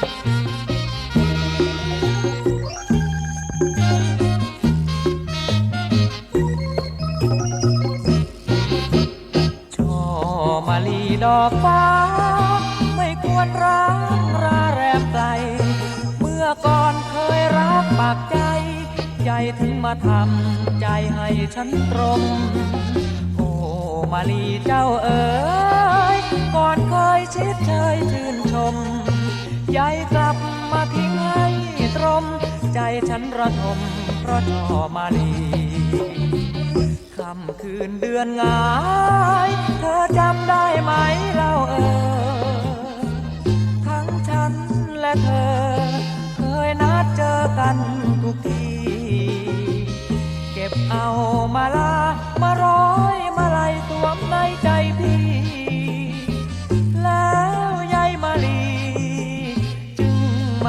ช่อมาลีดอกฟ้า ไม่ควรร้างราแรมไกล เมื่อก่อนเคยรักปากใจ ใจถึงมาทำใจให้ฉันตรมโอ้มาลีเจ้าเอ๋ยก่อนเคยชิดเชยชื่นชม ยายกลับมาทิ้งให้ตรม ใจฉันระทมเพราะชอมาลีค่ำคืนเดือนงาย เธอจำได้ไหมเล่าเออ ทั้งฉันและเธอ เคยนัดเจอกันทุกที เก็บเอามาลามา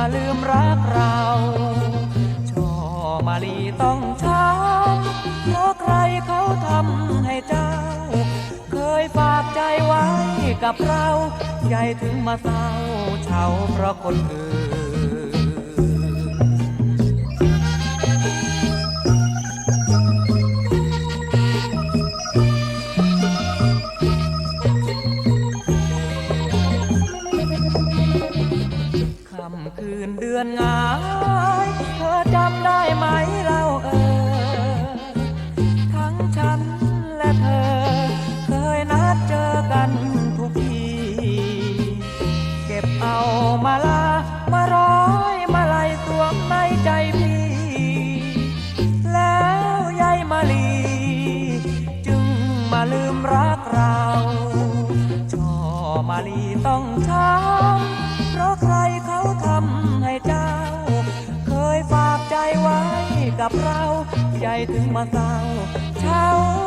มาลืมรักเราช่อมาลีต้องช้ำเพราะใครเขาทำให้เจ้า เคยฝากใจไว้กับเรา ใจถึงมาเศร้าเฉาเพราะคนอื่นำคืนเดือนงายเธอจำได้ไหมเล่าเออ ทั้งฉันและเธอ เคยนัดเจอกันทุกที เก็บเอามาลา มาร้อยมาลัยสวมในใจพี่ แล้วยายมาลี จึงมาลืมรักเราช่อมาลีต้องช้ำ กับเรา ใจถึงมาเศร้าเช้า